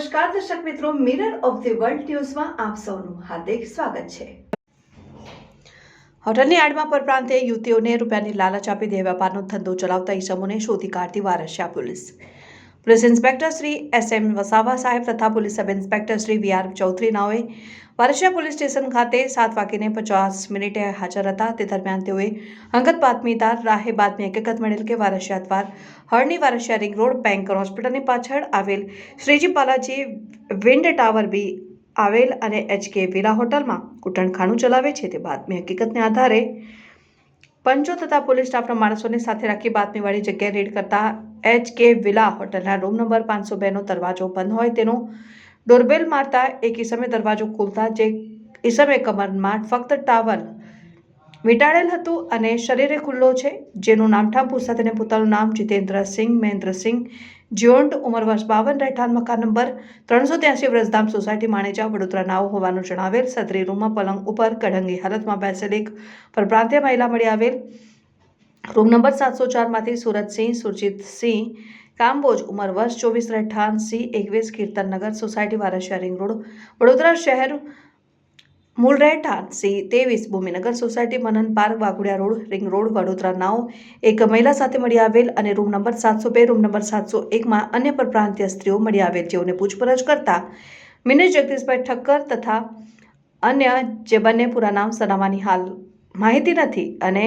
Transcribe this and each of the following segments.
નમસ્કાર, દર્શક મિત્રો મિરર ઓફ ધી વર્લ્ડ ન્યૂઝમાં આપ સૌનું હાર્દિક સ્વાગત છે. હોટલની આડમાં પરપ્રાંતે યુવતીઓને રૂપિયાની લાલચ આપી દેહ વેપારનો ધંધો ચલાવતા ઈસમોને શોધી કાઢતી Varasiya police. Police inspector Shri S M Vasava સાહેબ તથા police sub inspector Shri V R Chaudhari નાઓએ Varasiya police station ખાતે સાત વાગીને પચાસ મિનિટે હાજર હતા. તે દરમિયાન તેઓએ અંગત બાતમીદાર રાહે બાતમી હકીકત મળેલ કે વારસિયા દ્વાર હળની વારસિયા રિંગ રોડ બેંકર હોસ્પિટલની પાછળ આવેલ Shriji Balaji wind tower B આવેલ અને એચકે વિલા હોટલમાં કૂટણખાનું ચલાવે છે. તે બાતમી હકીકતને આધારે પંચો તથા પોલીસ સ્ટાફના માણસોને સાથે રાખી બાતમીવાળી જગ્યાએ રેડ કરતા એચ કે વિલા હોટલના રૂમ નંબર પાંચસો બેનો દરવાજો બંધ હોય તેનો ડોરબેલ મારતા એક ઈસમે દરવાજો ખોલતા જે ઈસમે કમરમાં ફક્ત ટાવલ વીંટાળેલ હતું અને શરીરે ખુલ્લો છે, જેનું નામઠામ પૂછતા સાથે પોતાનું નામ જીતેન્દ્રસિંહ, મહેન્દ્રસિંહ જીઓન્ડ ઉંમર વર્ષ બાવન રહેઠાણ મકાન નંબર ત્રણસો ત્યાસી વ્રજધામ સોસાયટી માણેજા વડોદરા નાવ હોવાનું જણાવેલ સત્રી રૂમમાં પલંગ ઉપર કઢંગી હાલતમાં બેસેલ એક પરપ્રાંતીય મહિલા મળી આવેલ. રૂમ નંબર સાતસો ચારમાંથી સુરતસિંહ સુરજીતસિંહ કામબોજ ઉંમર વર્ષ ચોવીસ રહેઠાણ સી એકવીસ કીર્તનનગર સોસાયટી વારા શેરિંગ રોડ. વડોદરા શહેર મૂળ રહેઠાણ સી તેવીસ Bhuminagar society Manan park Waghodia road, ring road, Vadodara નાવ. એક મહિલા સાથે મળી આવેલ અને રૂમ નંબર સાતસો બે, રૂમ નંબર સાતસો એકમાં અન્ય પરપ્રાંતીય સ્ત્રીઓ મળી આવેલ જેઓને પૂછપરછ કરતા મિનેશ જગદીશભાઈ ઠક્કર તથા અન્ય જે બંને પૂરા નામ સનામાની હાલ માહિતી નથી અને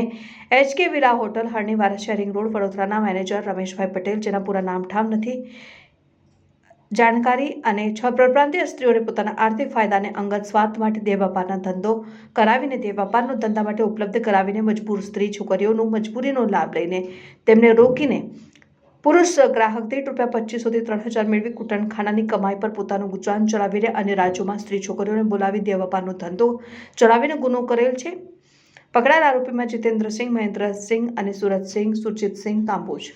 HK villa hotel Harni Varasiya ring road વડોદરાના મેનેજર રમેશભાઈ પટેલ જેના પૂરા નામ ઠામ નથી. જાણકારી અને છ પરપ્રાંતીય સ્ત્રીઓને પોતાના આર્થિક ફાયદાને અંગત સ્વાર્થ માટે દેહ વ્યાપારના ધંધો કરાવીને દેહ વ્યાપારનો ધંધા માટે ઉપલબ્ધ કરાવીને મજબૂર સ્ત્રી છોકરીઓનો મજબૂરીનો લાભ લઈને તેમને રોકીને પુરુષ ગ્રાહક દીઠ રૂપિયા પચીસોથી ત્રણ હજાર મેળવી કૂટણખાનાની કમાઈ પર પોતાનું ગુજરાન ચલાવીને અન્ય રાજ્યોમાં સ્ત્રી છોકરીઓને બોલાવી દેહ વેપારનો ધંધો ચલાવીને ગુનો કરેલ છે. પકડાયેલ આરોપીમાં જીતેન્દ્રસિંહ, મહેન્દ્રસિંહ અને સુરતસિંહ સુરજીતસિંહ કાંબોજ